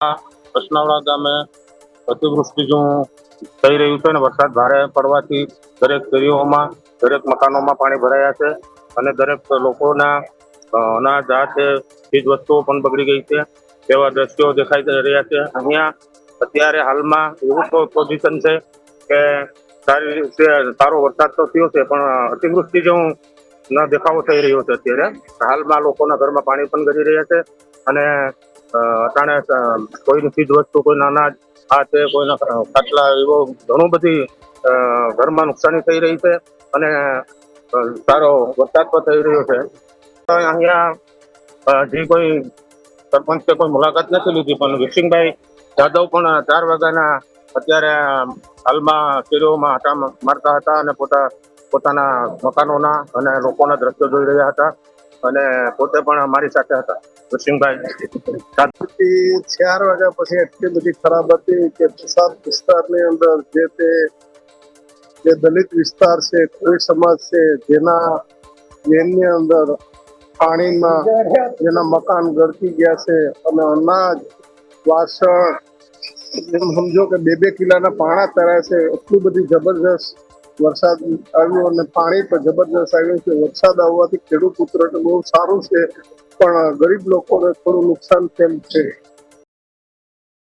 કસનાવડા ગામે અતિવૃષ્ટિ જો થઈ રહ્યું છે અને વરસાદ ભારે પડવાથી દરેક શેરીઓમાં દરેક મકાનોમાં પાણી ભરાયા છે અને દરેક લોકોના અનાજ, આ છે, ચીજ વસ્તુઓ પણ બગડી ગઈ છે. તેવા દ્રશ્યો દેખાઈ રહ્યા છે. અહીંયા અત્યારે હાલમાં એવું પોઝિશન છે કે સારી રીતે સારો વરસાદ તો થયો છે, પણ અતિવૃષ્ટિ જેવું ન દેખાવો થઈ રહ્યો છે અત્યારે. હાલમાં લોકોના ઘરમાં પાણી પણ ગરી રહ્યા છે અને અટાણે કોઈની ચીજ વસ્તુ કોઈના અનાજ આ તે કોઈના ખાટલા, એવો ઘણું બધી ઘરમાં નુકસાની થઈ રહી છે અને સારો વરસાદ પણ થઈ રહ્યો છે. અહીંયા જે કોઈ સરપંચ કે કોઈ મુલાકાત નથી લીધી, પણ વિક્સિંગભાઈ જાદવ પણ ચાર વાગ્યાના અત્યારે હાલમાં શેરીઓમાં આટા મારતા હતા અને પોતા, પોતાના મકાનોના અને લોકોના દ્રશ્યો જોઈ રહ્યા હતા. અને પોતે પણ મારી સાથે હતા. વિક્સિંગભાઈ રાત્રિથી ચાર વાગ્યા પછી એટલી બધી ખરાબ હતી કે પ્રસાદ વિસ્તારની અંદર જે તે જે દલિત વિસ્તાર છે, કોઈ સમાજ છે, જેના જેની અંદર પાણીમાં જેના મકાન ગળતી ગયા છે અને અનાજ, વાસણ, એમ સમજો કે બે બે કિલાના પાણા તરાય છે, એટલું બધી જબરજસ્ત વરસાદ આવ્યો અને પાણી પણ જબરજસ્ત આવ્યું છે. વરસાદ આવવાથી ખેડૂત ઉતરટ બહુ સારું છે. પણ ગરીબ લોકોને થોડું નુકસાન તેમ છે.